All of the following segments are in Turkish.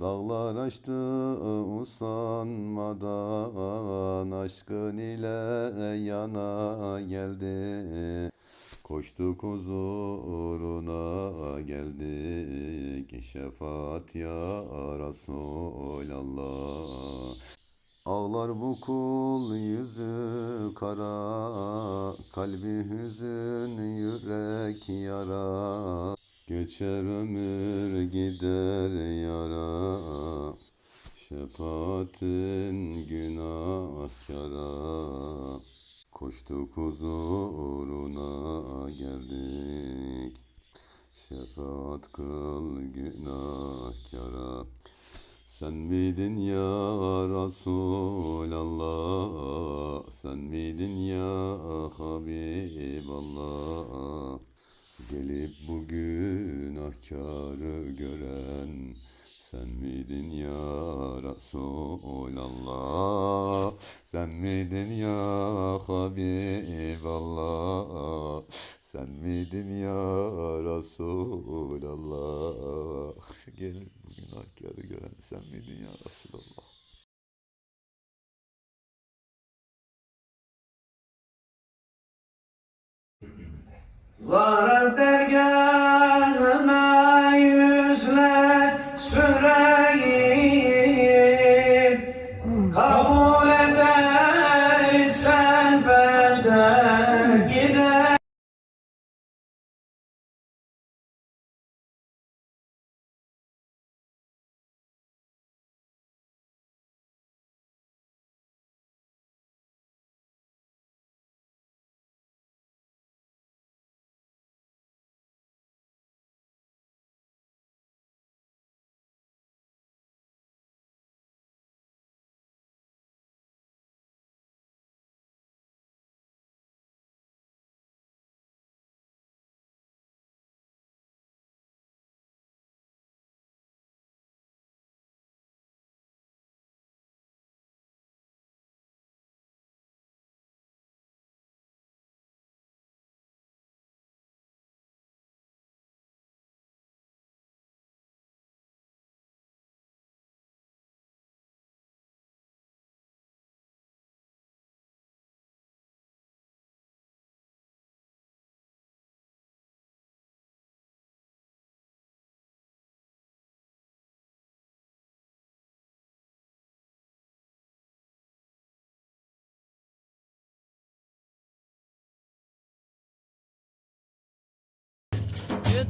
Dağlar aştı usanmadan aşkın ile yana geldi. Koştuk huzuruna geldik şefaat ya Resulallah. Ağlar bu kul yüzü kara, kalbi hüzün yürek yara. Geçer ömür gider yara, şefaatin günahkara. Koştuk huzuruna geldik, şefaat kıl günahkara. Sen miydin ya Resulallah? Sen miydin ya Habiballah? Gelip bu günahkarı gören sen miydin ya Resulallah? Sen miydin ya Habiballah? Sen miydin ya Resulallah? Gelip bu günahkarı gören sen miydin ya Resulallah? Varır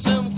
Tüm